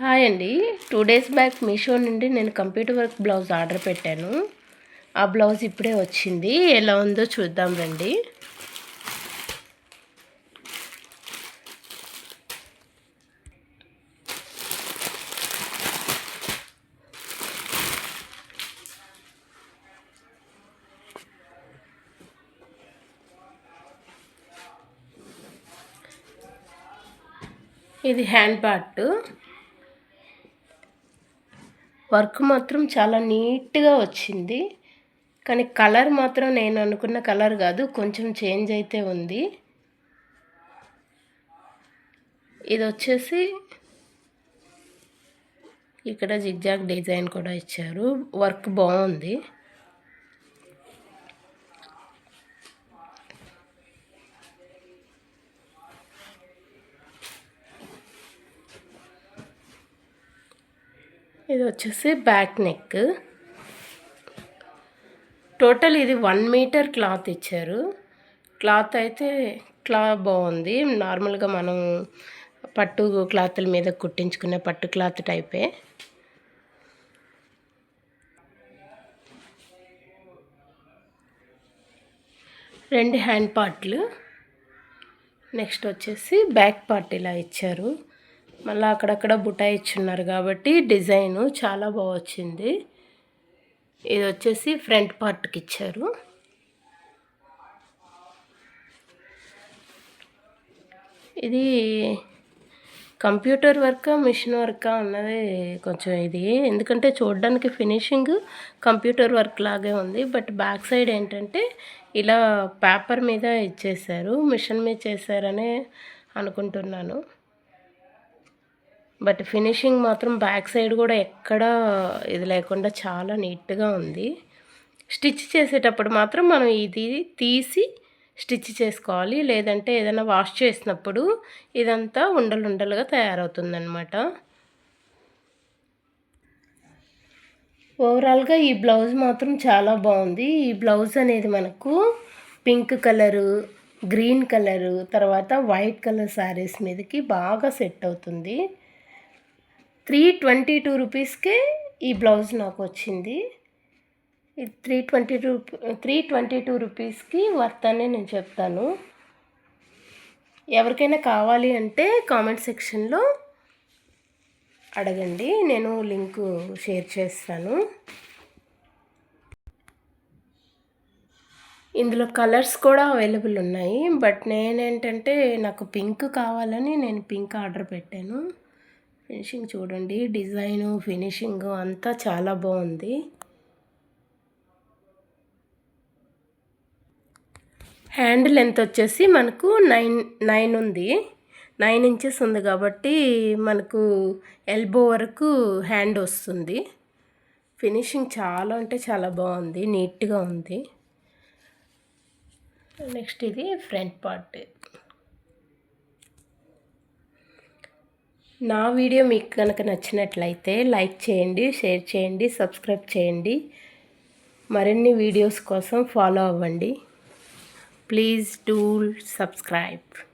Hi అండి. Two days back Meesho నుండి నేను కంప్యూటర్ వర్క్ బ్లౌజ్ ఆర్డర్ పెట్టాను. ఆ బ్లౌజ్ ఇప్పుడే వచ్చింది. ఎలా ఉందో చూద్దాం రండి. ఇది హ్యాండ్ పార్ట్ వర్క్ మాత్రం చాలా నీట్గా వచ్చింది. కానీ కలర్ మాత్రం నేను అనుకున్న కలర్ కాదు కొంచెం చేంజ్ అయితే ఉంది. ఇది వచ్చేసి ఇక్కడ జిగ్జాగ్ డిజైన్ కూడా ఇచ్చారు. వర్క్ బాగుంది. ఇది వచ్చేసి బ్యాక్ నెక్. టోటల్ ఇది వన్ మీటర్ క్లాత్ ఇచ్చారు. క్లాత్ అయితే క్లాత్ బాగుంది. నార్మల్గా మనం పట్టు క్లాత్ల మీద కుట్టించుకునే పట్టు క్లాత్ టైపే. రెండు హ్యాండ్ పార్ట్లు. నెక్స్ట్ వచ్చేసి బ్యాక్ పార్ట్ ఇలా ఇచ్చారు. మళ్ళీ అక్కడక్కడ బుటా ఇచ్చున్నారు కాబట్టి డిజైను చాలా బాగా వచ్చింది. ఇది వచ్చేసి ఫ్రంట్ పార్ట్కి ఇచ్చారు. ఇది కంప్యూటర్ వర్క్ మిషన్ వర్క్ అన్నది కొంచెం ఇది. ఎందుకంటే చూడడానికి ఫినిషింగ్ కంప్యూటర్ వర్క్ లాగే ఉంది. బట్ బ్యాక్ సైడ్ ఏంటంటే ఇలా పేపర్ మీద ఇచ్చేసారు మిషన్ మీద చేశారనే అనుకుంటున్నాను. బట్ ఫినిషింగ్ మాత్రం బ్యాక్ సైడ్ కూడా ఎక్కడ ఇది లేకుండా చాలా నీట్గా ఉంది. స్టిచ్ చేసేటప్పుడు మాత్రం మనం ఇది తీసి స్టిచ్ చేసుకోవాలి. లేదంటే ఏదైనా వాష్ చేసినప్పుడు ఇదంతా ఉండలు ఉండలుగా తయారవుతుందన్నమాట. ఓవరాల్గా ఈ బ్లౌజ్ మాత్రం చాలా బాగుంది. ఈ బ్లౌజ్ అనేది మనకు పింక్ కలరు గ్రీన్ కలరు తర్వాత వైట్ కలర్ శారీస్ మీదకి బాగా సెట్ అవుతుంది. త్రీ ట్వంటీ టూ రూపీస్కే ఈ బ్లౌజ్ నాకు వచ్చింది ఇది three twenty two three twenty two రూపీస్కి వర్త్ అని నేను చెప్తాను. ఎవరికైనా కావాలి అంటే కామెంట్ సెక్షన్లో అడగండి నేను లింక్ షేర్ చేస్తాను. ఇందులో కలర్స్ కూడా అవైలబుల్ ఉన్నాయి బట్ నేనేంటంటే నాకు పింక్ కావాలని నేను పింక్ ఆర్డర్ పెట్టాను. ఫినిషింగ్ చూడండి. డిజైను ఫినిషింగ్ అంతా చాలా బాగుంది. హ్యాండ్ లెంత్ వచ్చేసి మనకు నైన్ నైన్ ఉంది. నైన్ ఇంచెస్ ఉంది కాబట్టి మనకు ఎల్బో వరకు హ్యాండ్ వస్తుంది. ఫినిషింగ్ చాలా అంటే చాలా బాగుంది. నీట్గా ఉంది. నెక్స్ట్ ఇది ఫ్రంట్ పార్ట్. నా వీడియో మీకు కనుక నచ్చినట్లయితే లైక్ చేయండి షేర్ చేయండి సబ్స్క్రైబ్ చేయండి. మరిన్ని వీడియోస్ కోసం ఫాలో అవ్వండి. Please do subscribe.